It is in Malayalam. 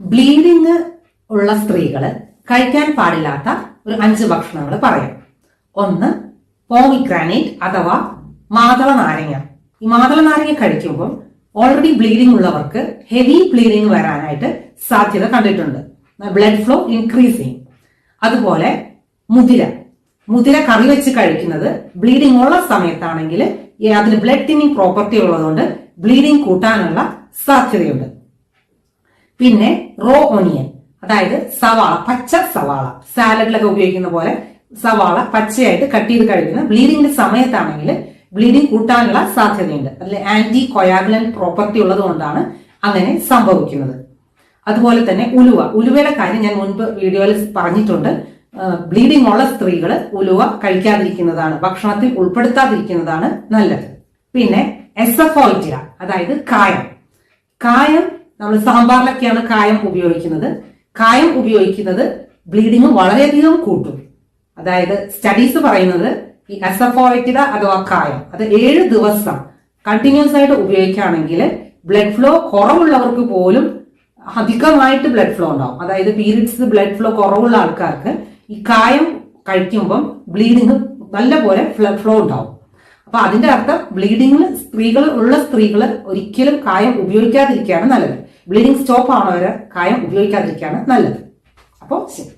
ബ്ലീഡിങ് ഉള്ള സ്ത്രീകൾ കഴിക്കാൻ പാടില്ലാത്ത ഒരു അഞ്ച് ഭക്ഷണങ്ങൾ പറയാം. ഒന്ന് പോമിഗ്രാനൈറ്റ് അഥവാ മാതള നാരങ്ങ. ഈ മാതള നാരങ്ങ കഴിക്കുമ്പോൾ ഓൾറെഡി ബ്ലീഡിംഗ് ഉള്ളവർക്ക് ഹെവി ബ്ലീഡിംഗ് വരാനായിട്ട് സാധ്യത കണ്ടിട്ടുണ്ട്. ബ്ലഡ് ഫ്ലോ ഇൻക്രീസ് ചെയ്യും. അതുപോലെ മുതിര. മുതിര കറി വെച്ച് കഴിക്കുന്നത് ബ്ലീഡിംഗ് ഉള്ള സമയത്താണെങ്കിൽ അതിന് ബ്ലഡ് തിന്നിങ് പ്രോപ്പർട്ടി ഉള്ളതുകൊണ്ട് ബ്ലീഡിംഗ് കൂട്ടാനുള്ള സാധ്യതയുണ്ട്. പിന്നെ റോ ഒനിയൻ അതായത് സവാള പച്ച സവാള. സാലഡിലൊക്കെ ഉപയോഗിക്കുന്ന പോലെ സവാള പച്ചയായിട്ട് കട്ട് ചെയ്ത് കഴിക്കുന്ന ബ്ലീഡിങ്ങിന്റെ സമയത്താണെങ്കിൽ ബ്ലീഡിംഗ് കൂട്ടാനുള്ള സാധ്യതയുണ്ട്. അതിൽ ആന്റി കൊയാഗുലൻ പ്രോപ്പർട്ടി ഉള്ളത് കൊണ്ടാണ് അങ്ങനെ സംഭവിക്കുന്നത്. അതുപോലെ തന്നെ ഉലുവ. ഉലുവയുടെ കാര്യം ഞാൻ മുൻപ് വീഡിയോയിൽ പറഞ്ഞിട്ടുണ്ട്. ബ്ലീഡിംഗ് ഉള്ള സ്ത്രീകൾ ഉലുവ കഴിക്കാതിരിക്കുന്നതാണ് ഭക്ഷണത്തിൽ ഉൾപ്പെടുത്താതിരിക്കുന്നതാണ് നല്ലത്. പിന്നെ എസഫോൾറ്റിയ അതായത് കായം. കായം നമ്മൾ സാമ്പാറിലൊക്കെയാണ് കായം ഉപയോഗിക്കുന്നത്. കായം ഉപയോഗിക്കുന്നത് ബ്ലീഡിങ് വളരെയധികം കൂട്ടും. അതായത് സ്റ്റഡീസ് പറയുന്നത് ഈ അസഫോയിറ്റിഡ അഥവാ കായം അത് ഏഴ് ദിവസം കണ്ടിന്യൂസ് ആയിട്ട് ഉപയോഗിക്കുകയാണെങ്കിൽ ബ്ലഡ് ഫ്ലോ കുറവുള്ളവർക്ക് പോലും അധികമായിട്ട് ബ്ലഡ് ഫ്ലോ ഉണ്ടാവും. അതായത് പീരീഡ്സ് ബ്ലഡ് ഫ്ലോ കുറവുള്ള ആൾക്കാർക്ക് ഈ കായം കഴിക്കുമ്പം ബ്ലീഡിങ് നല്ലപോലെ ഫ്ലോ ഉണ്ടാവും. അപ്പൊ അതിന്റെ അർത്ഥം ബ്ലീഡിങ്ങിൽ സ്ത്രീകൾ ഉള്ള സ്ത്രീകൾ ഒരിക്കലും കായം ഉപയോഗിക്കാതിരിക്കുകയാണ് നല്ലത്. ബ്ലീഡിങ് സ്റ്റോപ്പ് ആവണവരെ കായം ഉപയോഗിക്കാതിരിക്കുകയാണ് നല്ലത്. അപ്പോൾ ശരി.